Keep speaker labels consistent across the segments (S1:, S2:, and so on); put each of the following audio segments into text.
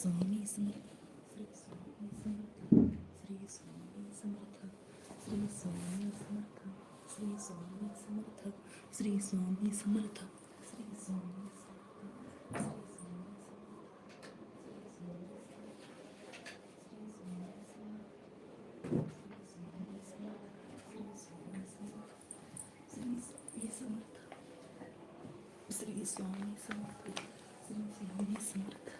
S1: स्वामी समर्थ श्री स्वामी समर्थ श्री स्वामी समर्थ श्री स्वामी समर्थ श्री स्वामी समर्थ श्री स्वामी समर्थ श्री स्वामी श्री स्वामी समर्थ श्री स्वामी समर्थ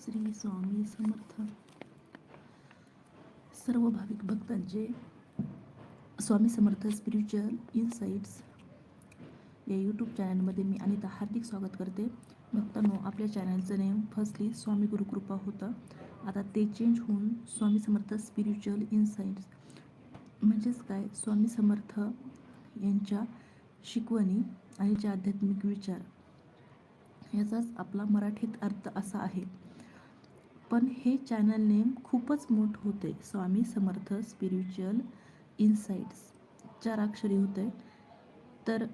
S1: श्री स्वामी समर्थ. सर्व भाविक भक्तांचे स्वामी समर्थ स्पिरिच्युअल इन्साइट्स या यूट्यूब चॅनलमध्ये मी अनिता हार्दिक स्वागत करते. भक्तांनो आपल्या चॅनलचं नेम फर्स्टली स्वामी गुरुकृपा होतं. आता ते चेंज होऊन स्वामी समर्थ स्पिरिच्युअल इन्साइट्स म्हणजेच काय? स्वामी समर्थ यांच्या शिकवणी आणि जे आध्यात्मिक विचार. याचाच आपला मराठीत अर्थ असा आहे. पण हे चॅनल नेम खूपच मोठं होते. स्वामी समर्थ स्पिरिच्युअल इन्साईट्स चार अक्षरी होते. तर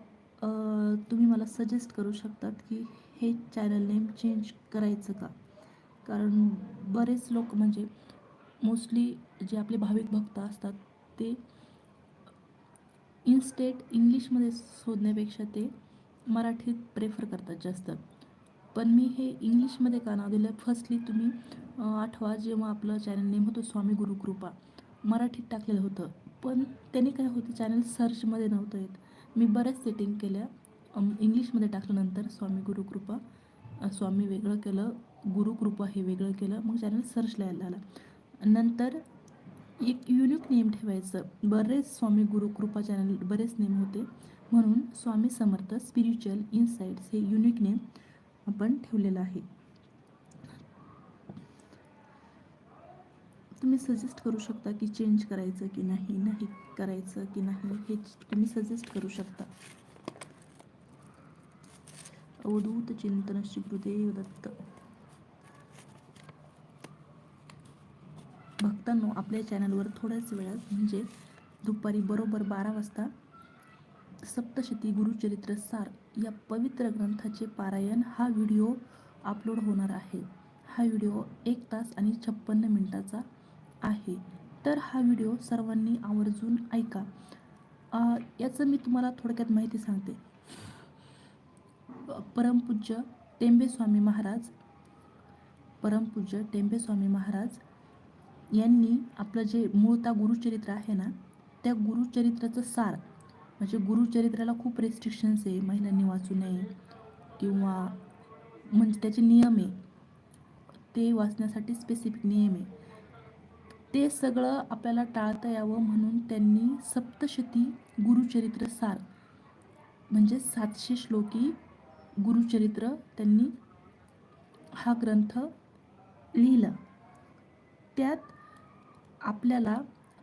S1: तुम्ही मला सजेस्ट करू शकतात की हे चॅनल नेम चेंज करायचं का? कारण बरेच लोक म्हणजे मोस्टली जे आपले भाविक भक्त असतात ते इन्स्टेट इंग्लिशमध्ये शोधण्यापेक्षा ते मराठीत प्रेफर करतात जास्त. पण मी हे इंग्लिशमध्ये का नाव दिलं? फर्स्टली तुम्ही आठवा जेव्हा आपलं चॅनल नेम होतं स्वामी गुरुकृपा मराठीत टाकलेलं होतं. पण त्याने काय होतं? चॅनल सर्चमध्ये नव्हतं येत. मी बऱ्याच सेटिंग केल्या. इंग्लिशमध्ये टाकल्यानंतर स्वामी गुरुकृपा स्वामी वेगळं केलं. गुरुकृपा हे वेगळं केलं. मग चॅनल सर्चला यायला आला नंतर एक युनिक नेम ठेवायचं. बरेच स्वामी गुरुकृपा चॅनल बरेच नेम होते. म्हणून स्वामी समर्थ स्पिरिच्युअल इन्साईट्स हे युनिक नेम आपण ठेवलेलं आहे. तुम्ही सजेस्ट करू शकता की चेंज करायचं की नाही नाही करायचं की नाही हे तुम्ही सजेस्ट करू शकता. अवधूत चिंतन श्री गुरुदेव दत्त. भक्तांनो आपल्या चॅनलवर थोड्याच वेळात म्हणजे दुपारी बरोबर बारा वाजता सप्तशती गुरुचरित्र सार या पवित्र ग्रंथाचे पारायण हा व्हिडिओ अपलोड होणार आहे. हा व्हिडिओ एक तास आणि छप्पन्न मिनिटाचा आहे. तर हा व्हिडिओ सर्वांनी आवर्जून ऐका. याचं मी तुम्हाला थोडक्यात माहिती सांगते. परमपूज्य टेंबेस्वामी महाराज परमपूज्य टेंबेस्वामी महाराज यांनी आपलं जे मूळता गुरुचरित्र आहे ना त्या गुरुचरित्राचं सार म्हणजे गुरुचरित्राला खूप रेस्ट्रिक्शन्स आहे महिलांनी वाचू नये किंवा म्हणजे त्याचे नियम आहे. ते वाचण्यासाठी स्पेसिफिक नियम आहे. ते सगळं आपल्याला टाळता यावं म्हणून त्यांनी सप्तशती गुरुचरित्र सार म्हणजे सातशे श्लोकी गुरुचरित्र त्यांनी हा ग्रंथ लिहिला. त्यात आपल्याला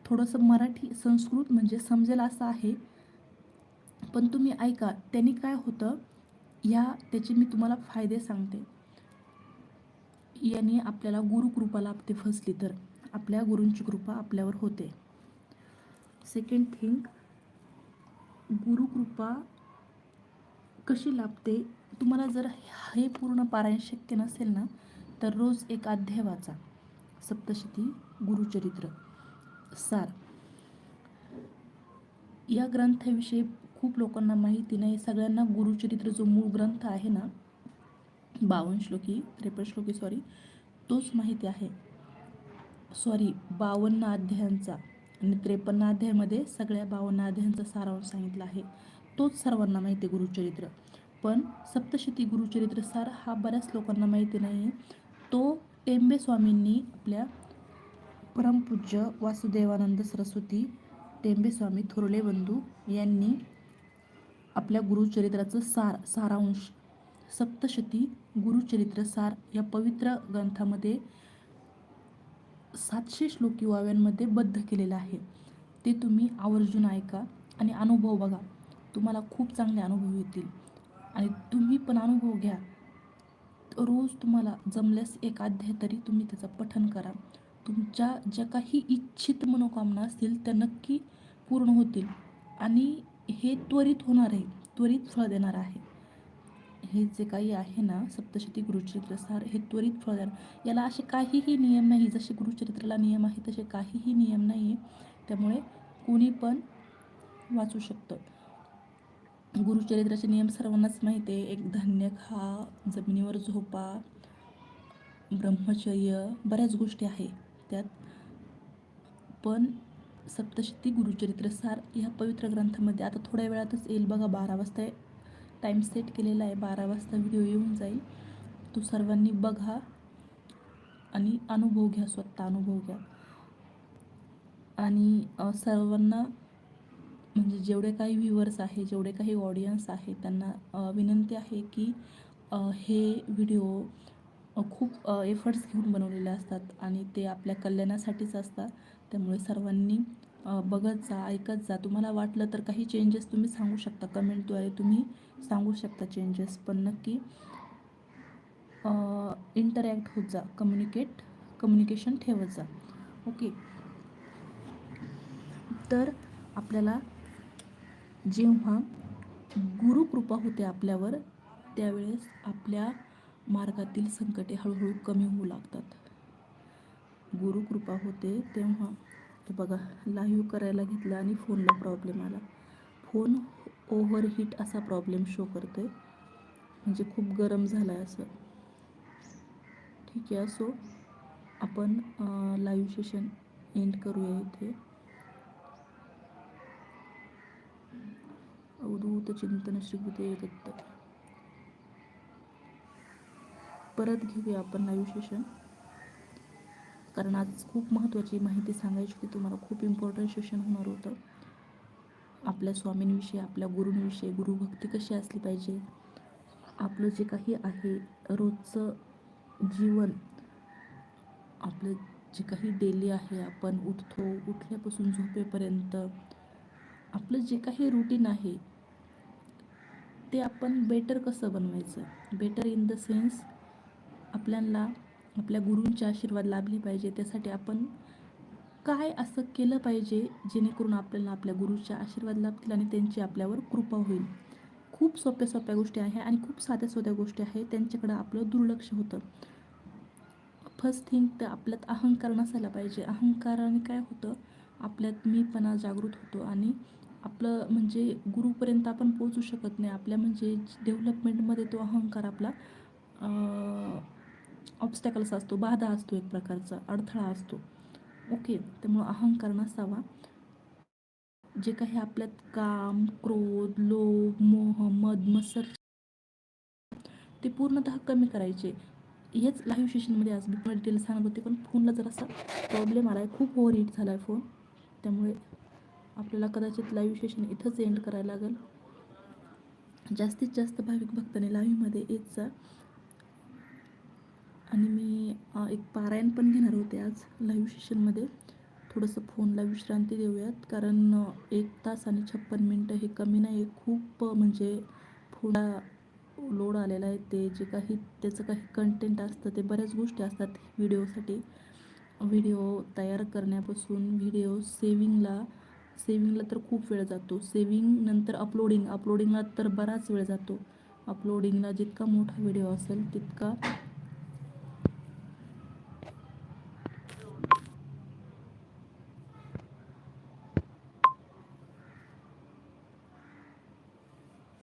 S1: थोडंसं मराठी संस्कृत म्हणजे समजेल असं आहे. पण तुम्ही ऐका त्यांनी काय होतं ह्या त्याचे मी तुम्हाला फायदे सांगते. याने आपल्याला गुरुकृपाला लाभते फसली तर. आपल्या गुरूंची कृपा आपल्यावर होते. सेकंड थिंग गुरुकृपा कशी लाभते? तुम्हाला जर हे पूर्ण पारायण शक्य नसेल ना तर रोज एक अध्याय वाचा. सप्तशती गुरुचरित्र. सार. या ग्रंथाविषयी खूप लोकांना माहिती नाही. सगळ्यांना गुरुचरित्र जो मूळ ग्रंथ आहे ना बावन्न श्लोकी त्रेपन्न श्लोकी सॉरी तोच माहिती आहे. सॉरी बावन्न अध्यायांचा आणि त्रेपन्न अध्यायामध्ये सगळ्या बावन्न अध्यायांचा सारांश सांगितला आहे. तोच सर्वांना माहिती आहे गुरुचरित्र. पण सप्तशती गुरुचरित्र सार हा बऱ्याच लोकांना माहिती नाही. आहे तो टेंबे स्वामींनी आपल्या परमपूज्य वासुदेवानंद सरस्वती टेंबेस्वामी थोरले बंधू यांनी आपल्या गुरुचरित्राचं सार सारांश. सप्तशती गुरुचरित्र सार या पवित्र ग्रंथामध्ये सातशे श्लोकी वाव्यांमध्ये बद्ध केलेलं आहे. ते तुम्ही आवर्जून ऐका आणि अनुभव बघा. तुम्हाला खूप चांगले अनुभव येतील. आणि तुम्ही पण अनुभव घ्या. रोज तुम्हाला जमल्यास एक अध्याय तरी तुम्ही त्याचं पठन करा. तुमच्या ज्या काही इच्छित मनोकामना असतील त्या नक्की पूर्ण होतील. आणि हे त्वरित होणार आहे त्वरित फळ देणार आहे. हे जे काही आहे ना सप्तशती गुरुचरित्र सार हे त्वरित फळ देणार. याला असे काहीही नियम नाही जसे गुरुचरित्राला नियम आहे तसे काहीही नियम नाही. आहे त्यामुळे कोणी पण वाचू शकतं. गुरुचरित्राचे नियम सर्वांनाच माहिती आहे. एक धान्य खा जमिनीवर झोपा ब्रह्मचर्य बऱ्याच गोष्टी आहे त्यात. पण सप्तशती गुरुचरित्र सार ह्या पवित्र ग्रंथामध्ये आता थोड्या वेळातच येईल बघा बारा वाजता टाईम सेट केलेला आहे बारा वाजता व्हिडिओ येऊन जाईल. तो सर्वांनी बघा आणि अनुभव घ्या स्वतः अनुभव घ्या. आणि सर्वांना म्हणजे जेवढे काही व्ह्युअर्स आहे जेवढे काही ऑडियन्स आहे त्यांना विनंती आहे की हे व्हिडिओ खूप एफर्ट्स घेऊन बनवलेले असतात आणि ते आपल्या कल्याणासाठीच असतात. त्यामुळे सर्वांनी बघत जा ऐकत जा. तुम्हाला वाटलं तर काही चेंजेस तुम्ही सांगू शकता. कमेंटद्वारे तुम्ही सांगू शकता चेंजेस पण नक्की इंटरॅक्ट होत जा. कम्युनिकेट कम्युनिकेशन ठेवत जा. ओके तर आपल्याला जेव्हा गुरुकृपा होते आपल्यावर त्यावेळेस आपल्या मार्गातील संकटे हळूहळू कमी होऊ लागतात. गुरुकृपा होते तेव्हा हे बघा लाईव्ह करायला घेतलं आणि फोनला प्रॉब्लेम आला. फोन ओव्हरहीट असा प्रॉब्लेम शो करते म्हणजे खूप गरम झाला आहे असं. ठीक आहे असो आपण लाईव्ह सेशन एंड करूया इथे. अवधूत चिंतन श्रीकृते दत्त. परत घेऊया आपण लाईव्ह सेशन कारण आज खूप महत्त्वाची माहिती सांगायची होती. तुम्हाला खूप इम्पॉर्टंट सेशन होणार होतं. आपल्या स्वामींविषयी आपल्या गुरूंविषयी गुरुभक्ती कशी असली पाहिजे? आपलं जे काही आहे रोजचं जीवन आपलं जे काही डेली आहे आपण उठतो उठल्यापासून झोपेपर्यंत आपलं जे काही रुटीन आहे ते आपण बेटर कसं बनवायचं? बेटर इन द सेन्स आपल्याला आपल्या गुरूंचे आशीर्वाद लाभले पाहिजे. त्यासाठी आपण काय असं केलं पाहिजे जेणेकरून आपल्याला आपल्या गुरुच्या आशीर्वाद लाभतील आणि त्यांची आपल्यावर कृपा होईल. खूप सोप्या सोप्या गोष्टी आहे आणि खूप साध्या सोप्या गोष्टी आहे. त्यांच्याकडं आपलं दुर्लक्ष होतं. फर्स्ट थिंग तर आपल्यात अहंकार नसायला पाहिजे. अहंकाराने काय होतं? आपल्यात मीपणा जागृत होतो आणि आपलं म्हणजे गुरुपर्यंत आपण पोहोचू शकत नाही. आपल्या म्हणजे डेव्हलपमेंटमध्ये तो अहंकार आपला ऑब्स्टॅकल्स असतो बाधा असतो एक प्रकारचा अडथळा असतो. ओके त्यामुळं अहंकार नसावा. जे काही आपल्यात काम क्रोध लोभ मोह मद मत्सर ते पूर्णतः कमी करायचे. हेच लाईव्ह सेशनमध्ये आज मी तुम्हाला डिटेल सांगत होते पण फोनला जरासा प्रॉब्लेम आला आहे खूप ओव्हर हीट झाला आहे फोन त्यामुळे आपल्याला कदाचित लाईव्ह सेशन इथंच एंड करायला लागेल. जास्तीत जास्त भाविक भक्ताने लाईव्हमध्ये येत जा. आणि मी एक पारायण पण घेणार होते आज लाईव्ह सेशनमध्ये थोडंसं फोनला विश्रांती देऊयात. कारण एक तास आणि छप्पन मिनटं हे कमी नाही आहे खूप म्हणजे फोनला लोड आलेला आहे. ते जे काही त्याचं काही कंटेंट असतं ते बऱ्याच गोष्टी असतात व्हिडिओसाठी व्हिडिओ तयार करण्यापासून व्हिडिओ सेविंगला सेविंगला तर खूप वेळ जातो. सेविंग नंतर अपलोडिंग अपलोडिंगला तर बराच वेळ जातो. अपलोडिंगला जितका मोठा व्हिडिओ असेल तितका